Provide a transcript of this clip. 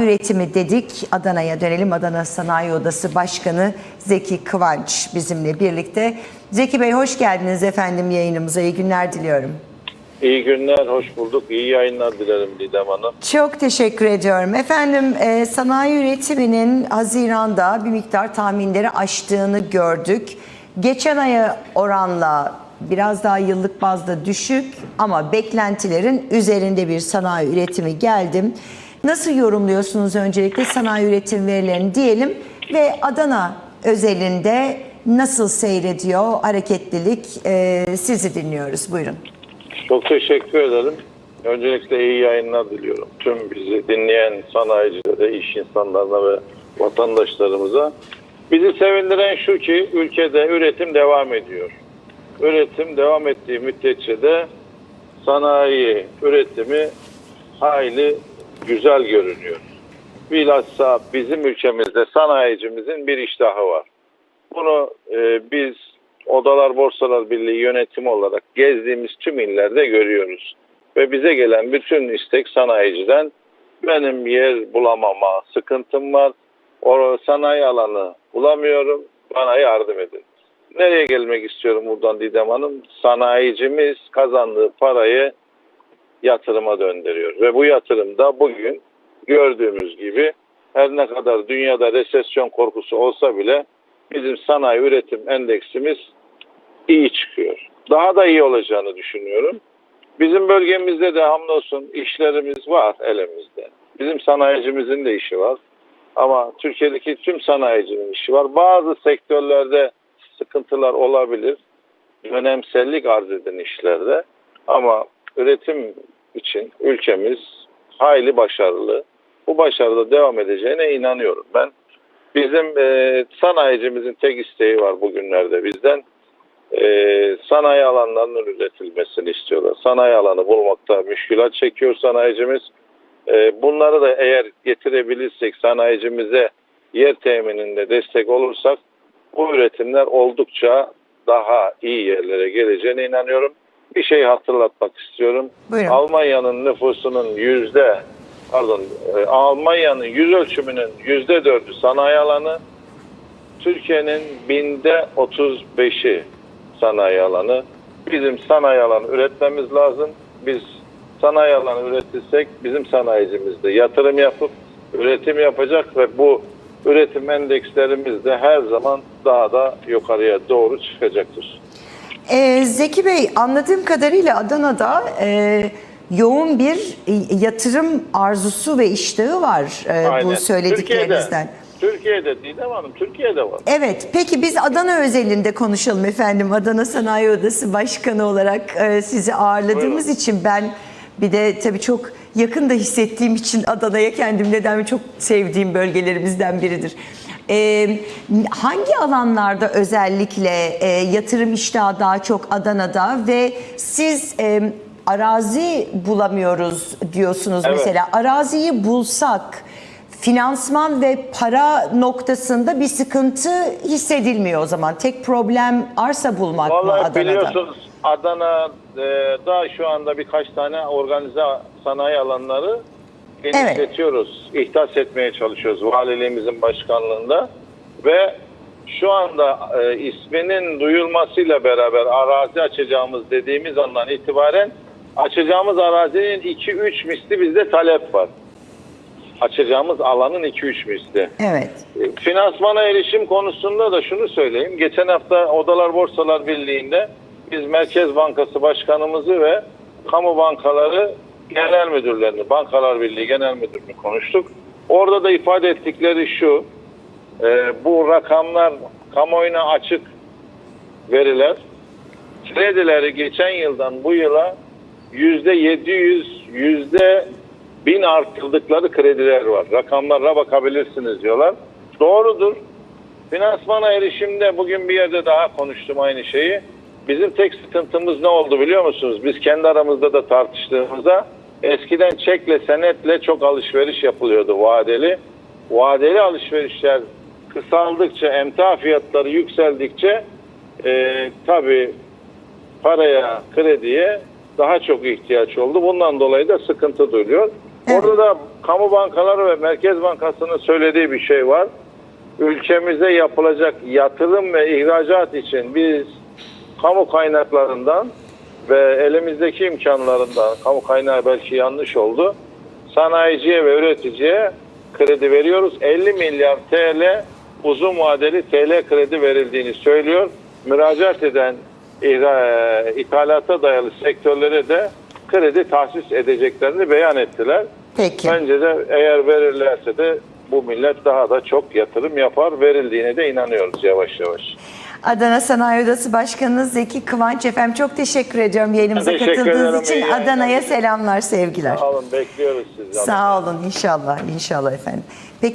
üretimi dedik. Adana'ya dönelim. Adana Sanayi Odası Başkanı Zeki Kıvanç bizimle birlikte. Zeki Bey hoş geldiniz efendim yayınımıza. İyi günler diliyorum. İyi günler, hoş bulduk. İyi yayınlar dilerim Didem Hanım. Çok teşekkür ediyorum. Efendim e, sanayi üretiminin Haziran'da bir miktar tahminleri aştığını gördük. Geçen aya oranla biraz daha yıllık bazda düşük ama beklentilerin üzerinde bir sanayi üretimi geldim. Nasıl yorumluyorsunuz öncelikle sanayi üretim verilerini diyelim ve Adana özelinde nasıl seyrediyor hareketlilik E, sizi dinliyoruz buyurun. Çok teşekkür ederim. Öncelikle iyi yayınlar diliyorum. Tüm bizi dinleyen sanayicilere, iş insanlarına ve vatandaşlarımıza. Bizi sevindiren şu ki ülkede üretim devam ediyor. Üretim devam ettiği müddetçe de sanayi üretimi hayli güzel görünüyor. Bilhassa bizim ülkemizde sanayicimizin bir iştahı var. Bunu e, biz Odalar Borsalar Birliği yönetimi olarak gezdiğimiz tüm illerde görüyoruz. Ve bize gelen bütün istek sanayiciden benim yer bulamama sıkıntım var. O sanayi alanı bulamıyorum. Bana yardım edin. Nereye gelmek istiyorum buradan Didem Hanım? Sanayicimiz kazandığı parayı yatırıma döndürüyor. Ve bu yatırımda bugün gördüğümüz gibi her ne kadar dünyada resesyon korkusu olsa bile bizim sanayi üretim endeksimiz iyi çıkıyor. Daha da iyi olacağını düşünüyorum. Bizim bölgemizde de hamdolsun işlerimiz var elimizde. Bizim sanayicimizin de işi var. Ama Türkiye'deki tüm sanayicinin işi var. Bazı sektörlerde sıkıntılar olabilir. Dönemsellik arz eden işlerde. Ama üretim için ülkemiz hayli başarılı. Bu başarıda devam edeceğine inanıyorum ben. Bizim e, sanayicimizin tek isteği var bugünlerde bizden. E, sanayi alanlarının üretilmesini istiyorlar. Sanayi alanı bulmakta müşkülat çekiyor sanayicimiz. E, bunları da eğer getirebilirsek sanayicimize yer temininde destek olursak bu üretimler oldukça daha iyi yerlere geleceğine inanıyorum. Bir şey hatırlatmak istiyorum. Buyurun. Almanya'nın nüfusunun yüzde pardon e, Almanya'nın yüz ölçümünün yüzde dördü sanayi alanı. Türkiye'nin binde 35'i sanayi alanı. Bizim sanayi alanı üretmemiz lazım. Biz sanayi alanı üretirsek bizim sanayicimiz de yatırım yapıp üretim yapacak ve bu üretim endekslerimiz de her zaman daha da yukarıya doğru çıkacaktır. Ee, Zeki Bey anladığım kadarıyla Adana'da e, yoğun bir e, yatırım arzusu ve iştahı var e, bu söylediklerinizden. Türkiye'de, Türkiye'de Didem Hanım, Türkiye'de var. Evet, peki biz Adana özelinde konuşalım efendim. Adana Sanayi Odası Başkanı olarak e, sizi ağırladığımız Buyurun. için ben bir de tabii çok yakında hissettiğim için Adana'ya kendim neden çok sevdiğim bölgelerimizden biridir. E, hangi alanlarda özellikle e, yatırım iştahı daha çok Adana'da ve siz e, arazi bulamıyoruz diyorsunuz Evet. mesela. Araziyi bulsak finansman ve para noktasında bir sıkıntı hissedilmiyor o zaman. Tek problem arsa bulmak mı Vallahi Adana'da? biliyorsunuz Adana'da şu anda birkaç tane organize sanayi alanları genişletiyoruz. İhtas etmeye çalışıyoruz valiliğimizin başkanlığında ve şu anda e, isminin duyulmasıyla beraber arazi açacağımız dediğimiz andan itibaren açacağımız arazinin 2-3 misli bizde talep var. Açacağımız alanın 2-3 misli. Evet. Finansmana erişim konusunda da şunu söyleyeyim. Geçen hafta Odalar Borsalar Birliği'nde biz Merkez Bankası Başkanımızı ve kamu bankaları genel müdürlerini, Bankalar Birliği genel müdürünü konuştuk. Orada da ifade ettikleri şu, e, bu rakamlar kamuoyuna açık veriler. Kredileri geçen yıldan bu yıla yüzde 700, yüzde 1000 artırdıkları krediler var. Rakamlara bakabilirsiniz diyorlar. Doğrudur. Finansmana erişimde bugün bir yerde daha konuştum aynı şeyi. Bizim tek sıkıntımız ne oldu biliyor musunuz? Biz kendi aramızda da tartıştığımızda eskiden çekle senetle çok alışveriş yapılıyordu vadeli. Vadeli alışverişler kısaldıkça, emtia fiyatları yükseldikçe e, tabii paraya, krediye daha çok ihtiyaç oldu. Bundan dolayı da sıkıntı duyuluyor. Evet. Orada da kamu bankaları ve Merkez Bankası'nın söylediği bir şey var. Ülkemize yapılacak yatırım ve ihracat için biz kamu kaynaklarından ve elimizdeki imkanlarından, kamu kaynağı belki yanlış oldu, sanayiciye ve üreticiye kredi veriyoruz. 50 milyar TL uzun vadeli TL kredi verildiğini söylüyor. Müracaat eden ihra- ithalata dayalı sektörlere de kredi tahsis edeceklerini beyan ettiler. Peki. Bence de eğer verirlerse de bu millet daha da çok yatırım yapar. Verildiğine de inanıyoruz yavaş yavaş. Adana Sanayi Odası Başkanı Zeki Kıvanç efendim çok teşekkür ediyorum yayınımıza Teşekkür katıldığınız için. Adana'ya selamlar, sevgiler. Sağ olun bekliyoruz sizi. Sağ olun inşallah, inşallah efendim. Peki